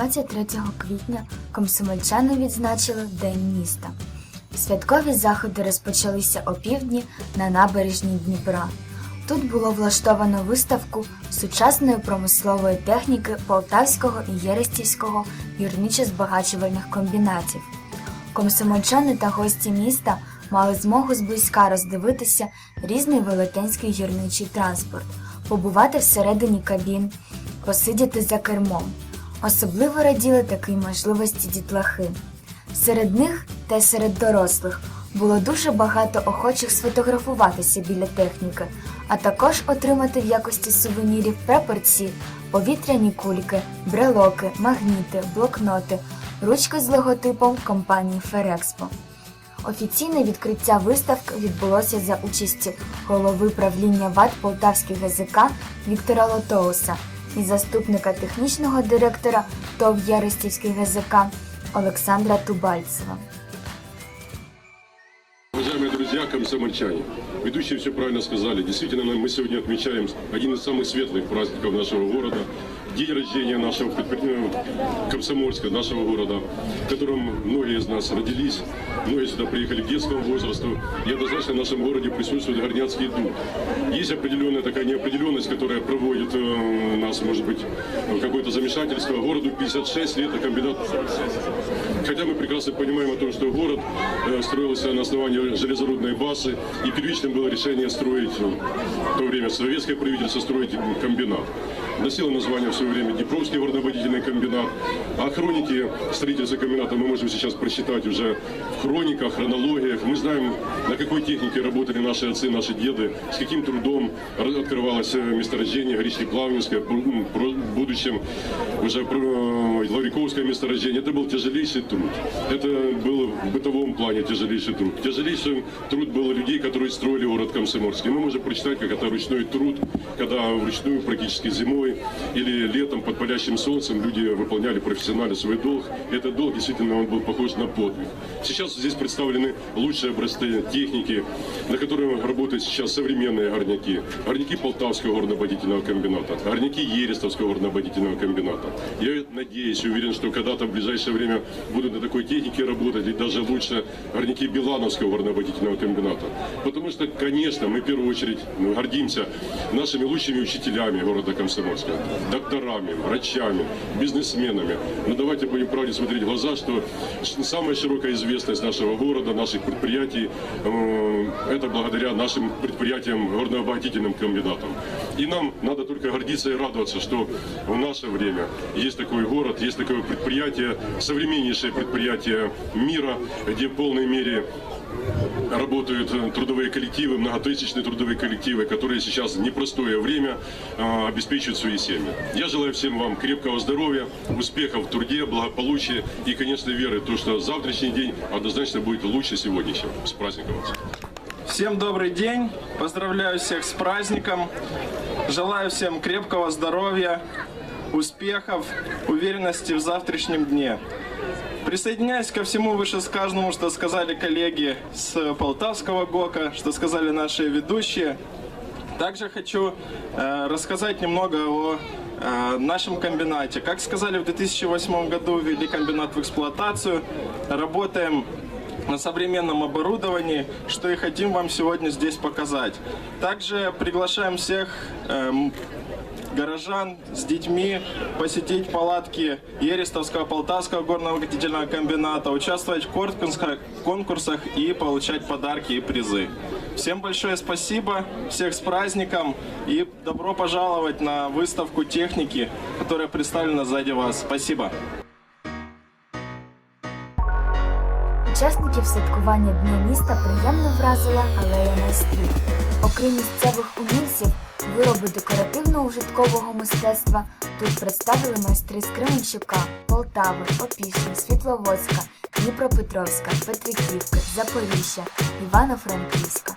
23 квітня комсомольчани відзначили День міста. Святкові заходи розпочалися опівдні на набережній Дніпра. Тут було влаштовано виставку сучасної промислової техніки Полтавського і Єрестівського гірничо-збагачувальних комбінатів. Комсомольчани та гості міста мали змогу зблизька роздивитися різний велетенський гірничий транспорт, побувати всередині кабін, посидіти за кермом. Особливо раділи такій можливості дітлахи. Серед них та й серед дорослих було дуже багато охочих сфотографуватися біля техніки, а також отримати в якості сувенірів прапорці, повітряні кульки, брелоки, магніти, блокноти, ручки з логотипом компанії Ферекспо. Офіційне відкриття виставки відбулося за участі голови правління ВАД Полтавський ГЗК Віктора Лотоуса і заступника технічного директора ТОВ Яростівський ГЗК Олександра Тубальцева. Уважаемые друзья, комсомольчане, ведущие все правильно сказали. Действительно, мы сегодня отмечаем один из самых светлых праздников нашего города. День рождения нашего предпри- Комсомольска, нашего города, в котором многие из нас родились, многие сюда приехали к детскому возрасту. И однозначно в нашем городе присутствует горняцкий дух. Есть определенная такая неопределенность, которая проводит э, нас, может быть, в какое-то замешательство. Городу 56 лет, а комбинат Хотя мы прекрасно понимаем о том, что город э, строился на основании железорудной базы, и первичным было решение строить, э, в то время советское правительство, строить комбинат. Носило название в свое время Днепровский горноводительный комбинат. А хроники строительства комбината мы можем сейчас прочитать уже в хрониках, хронологиях. Мы знаем, на какой технике работали наши отцы, наши деды, с каким трудом открывалось э, месторождение Горички-Плавнинское, пр- м, про- в будущем уже э, Лавриковское месторождение. Это был тяжелейший труд. Это был в бытовом плане тяжелейший труд. Тяжелейший труд был людей, которые строили город Комсомольский. Мы можем прочитать, как это ручной труд, когда вручную практически зимой или летом под палящим солнцем люди выполняли профессионально свой долг. Этот долг действительно он был похож на подвиг. Сейчас здесь представлены лучшие образцы техники, на которых работают сейчас современные горняки. Горняки Полтавского горноводительного комбината, горняки Ерестовского горноводительного комбината. Я надеюсь уверен, что когда-то в ближайшее время будут на такой технике работать и даже лучше горняки Билановского горноводительного комбината. Потому что, конечно, мы в первую очередь ну, гордимся нашими лучшими учителями города Комсомольска, докторами, врачами, бизнесменами. Но давайте будем правде смотреть в глаза, что самая широкая известность нашего города, наших предприятий, э, это благодаря нашим предприятиям горнообогатительным комбинатам. И нам надо только гордиться и радоваться, что в наше время есть такой город, есть такое предприятие, современнейшее предприятие мира, где в полной мере работают э, трудовые коллективы, многотысячные трудовые коллективы, которые сейчас непростое время э, обеспечивают свои семьи. Я желаю всем вам крепкого здоровья, успехов в труде, благополучия и, конечно, веры в то, что завтрашний день однозначно будет лучше сегодняшнего. С праздником вас! Всем добрый день, поздравляю всех с праздником, желаю всем крепкого здоровья, успехов, уверенности в завтрашнем дне. Присоединяюсь ко всему вышесказанному, что сказали коллеги с Полтавского ГОКа, что сказали наши ведущие. Также хочу э, рассказать немного о э, нашем комбинате. Как сказали, в 2008 году ввели комбинат в эксплуатацию. Работаем на современном оборудовании, что и хотим вам сегодня здесь показать. Также приглашаем всех эм, горожан с детьми посетить палатки Ерестовского Полтавского горно-обогатительного комбината, участвовать в конкурсах, конкурсах и получать подарки и призы. Всем большое спасибо, всех с праздником и добро пожаловать на выставку техники, которая представлена сзади вас. Спасибо. Учасників святкування Дня міста приємно вразила алея майстрів. Окрім місцевих умільців, вироби декоративно-ужиткового мистецтва тут представили майстри з Кременчука, Полтави, Опішні, Світловодська, Дніпропетровська, Петриківки, Запоріжжя, Івано-Франківська.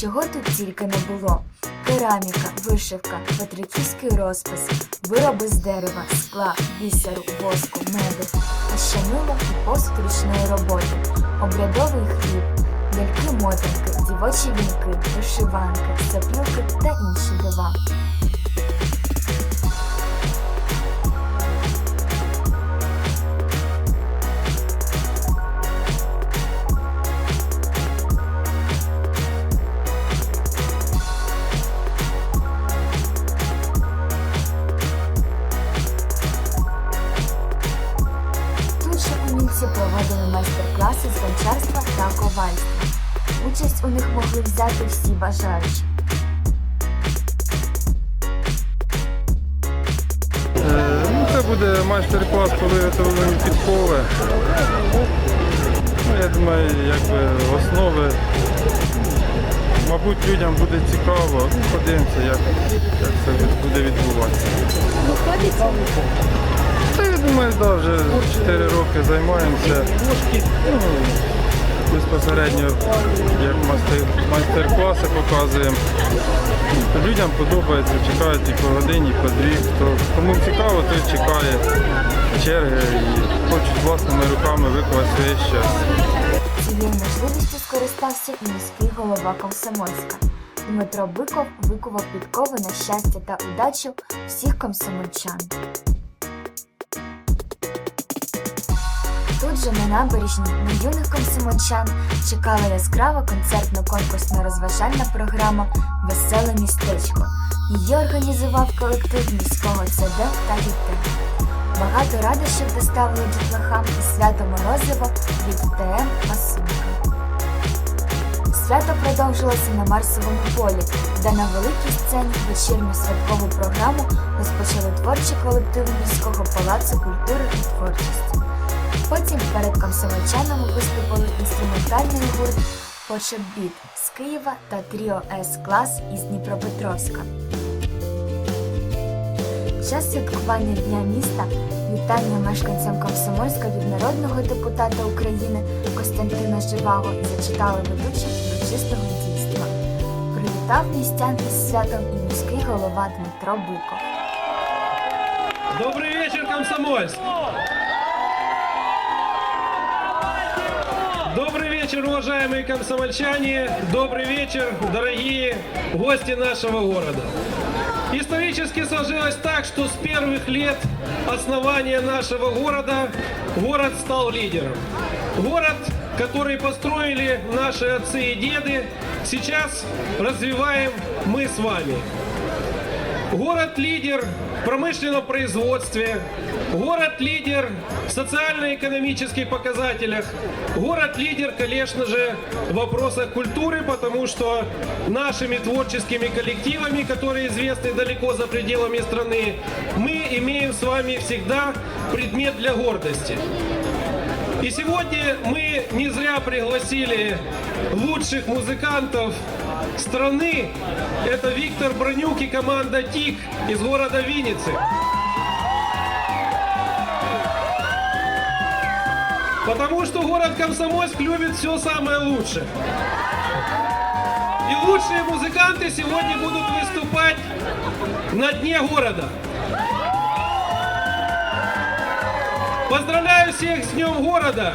Чого тут тільки не було: кераміка, вишивка, петриківський розпис, вироби з дерева, скла, бісеру, воску, меду, а ще мило і посуд ручної роботи, обрядовий хліб, ляльки-мотанки, дівочі вінки, вишиванки, сопілки та інші дива. Буде майстер-клас по виготовленню підкови. Ну, я думаю, якби основи. Мабуть, людям буде цікаво. Ну, подивимося, як, як це буде відбуватися. Та я думаю, да, вже 4 роки займаємося. Ну, безпосередньо мастер- майстер-класи показуємо. Людям подобається, чекають і по годині, і по дві. Хто, кому цікаво, той чекає черги і хочуть власними руками викласти своє щастя. Цією можливістю скористався і міський голова Комсомольська. Дмитро Биков викував підкови на щастя та удачу всіх комсомольчан. Тут же на набережній на юних комсомольчан чекала яскрава концертно-конкурсна розважальна програма Веселе містечко. Її організував колектив міського ЦД та ГІТ. Багато радощів доставили дітлахам і свято Морозиво від ТМ Масунка. Свято продовжилося на Марсовому полі, де на великій сцені вечірню святкову програму розпочали творчі колективи міського палацу культури і творчості. Потім перед комсомольчанами виступили інструментальний гурт Почобіт з Києва та Тріо С клас із Дніпропетровська. Час святкування Дня міста вітання мешканцям Комсомольська від народного депутата України Костянтина Живаго зачитали ведучі урочистого дійства. Привітав містян із святом і міський голова Дмитро Биков. Добрый вечер, Комсомольск! Вечер, уважаемые комсомольчане! Добрый вечер, дорогие гости нашего города! Исторически сложилось так, что с первых лет основания нашего города город стал лидером. Город, который построили наши отцы и деды, сейчас развиваем мы с вами. Город-лидер промышленном производстве, город-лидер в социально-экономических показателях, город-лидер, конечно же, в вопросах культуры, потому что нашими творческими коллективами, которые известны далеко за пределами страны, мы имеем с вами всегда предмет для гордости. И сегодня мы не зря пригласили лучших музыкантов страны. Это Виктор Бронюк и команда ТИК из города Винницы. Потому что город Комсомольск любит все самое лучшее. И лучшие музыканты сегодня будут выступать на дне города. Поздравляю всех с Днем города!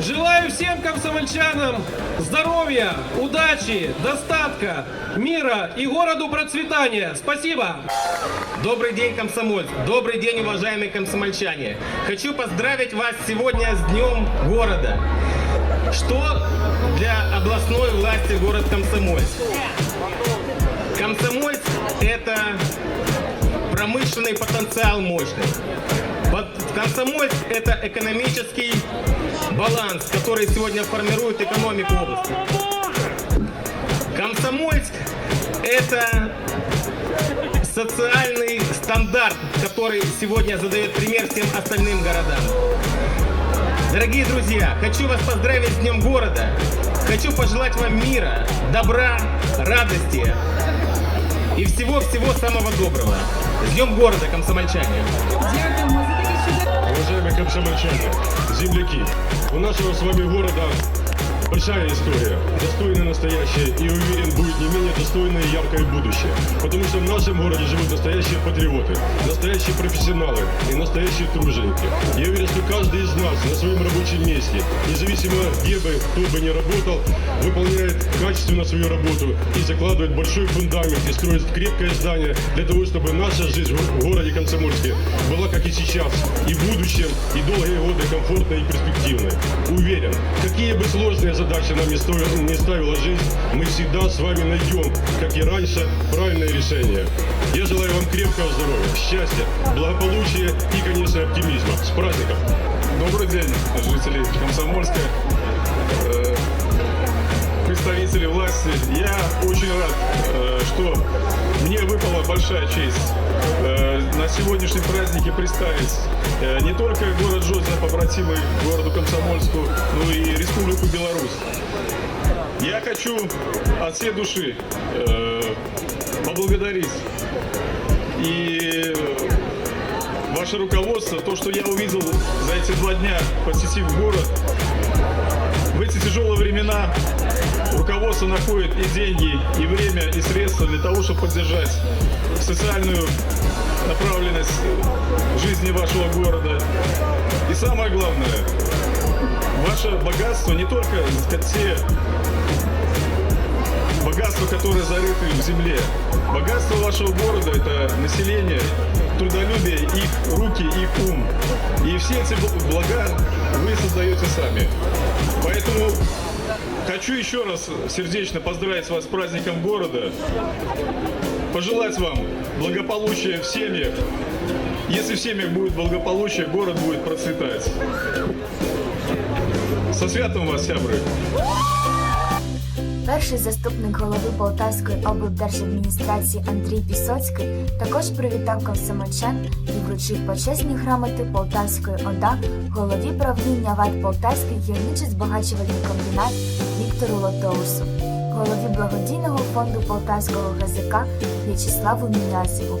Желаю всем комсомольчанам здоровья, удачи, достатка, мира и городу процветания. Спасибо! Добрый день, комсомольск! Добрый день, уважаемые комсомольчане! Хочу поздравить вас сегодня с Днем города. Что для областной власти город Комсомольск? Комсомольск – это промышленный потенциал мощный. Комсомольск – это экономический баланс, который сегодня формирует экономику области. Комсомольск – это социальный стандарт, который сегодня задает пример всем остальным городам. Дорогие друзья, хочу вас поздравить с Днем города. Хочу пожелать вам мира, добра, радости и всего-всего самого доброго. С Днем города, комсомольчане! Уважаемые комсомольчане, земляки, у нашего с вами города большая история, достойное настоящее и уверен будет яркое будущее. Потому что в нашем городе живут настоящие патриоты, настоящие профессионалы и настоящие труженики. Я уверен, что каждый из нас на своем рабочем месте, независимо где бы, кто бы ни работал, выполняет качественно свою работу и закладывает большой фундамент и строит крепкое здание для того, чтобы наша жизнь в городе Комсомольске была, как и сейчас, и в будущем, и долгие годы комфортной и перспективной. Уверен, какие бы сложные задачи нам не, ставила жизнь, мы всегда с вами найдем, как и раньше, правильное решение. Я желаю вам крепкого здоровья, счастья, благополучия и, конечно, оптимизма. С праздником! Добрый день, жители Комсомольска. представители власти, я очень рад, э, что мне выпала большая честь э, на сегодняшнем празднике представить э, не только город Жозина, побратимый городу Комсомольску, но и Республику Беларусь. Я хочу от всей души э, поблагодарить и ваше руководство, то, что я увидел за эти два дня, посетив город, в эти тяжелые времена руководство находит и деньги, и время, и средства для того, чтобы поддержать социальную направленность жизни вашего города. И самое главное, ваше богатство не только те богатства, которые зарыты в земле. Богатство вашего города – это население, трудолюбие, их руки, их ум. И все эти блага вы создаете сами. Поэтому хочу еще раз сердечно поздравить вас с праздником города, пожелать вам благополучия в семьях. Если в семьях будет благополучие, город будет процветать. Со святом вас, сябры! Перший заступник голови Полтавської облдержадміністрації Андрій Пісоцький також привітав комсомольчан і вручив почесні грамоти Полтавської ОДА голові правління ВАД Полтавський гірничо-збагачувальний комбінат Віктору Лотоусу, голові благодійного фонду Полтавського ГЗК В'ячеславу Мінязєву,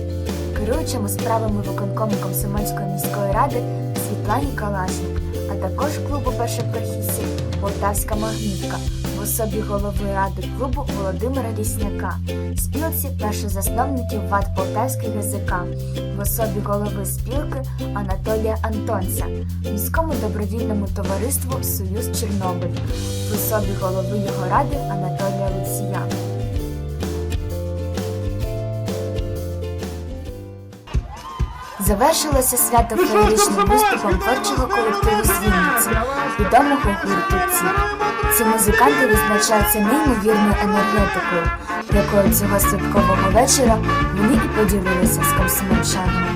керуючому справами виконкому Комсомольської міської ради Світлані Калашник, а також клубу першопрохідців Полтавська Магнітка в особі голови ради клубу Володимира Лісняка, спілці першозасновників ВАД Полтавський ГЗК, в особі голови спілки Анатолія Антонця, міському добровільному товариству Союз Чорнобиль, в особі голови його ради Анатолія Луція. Завершилося свято феєричним виступом творчого колективу Свінниці, відомого гурту. Ці музиканти відзначаються неймовірною енергетикою, якою цього святкового вечора вони і поділилися з комсомольчанами.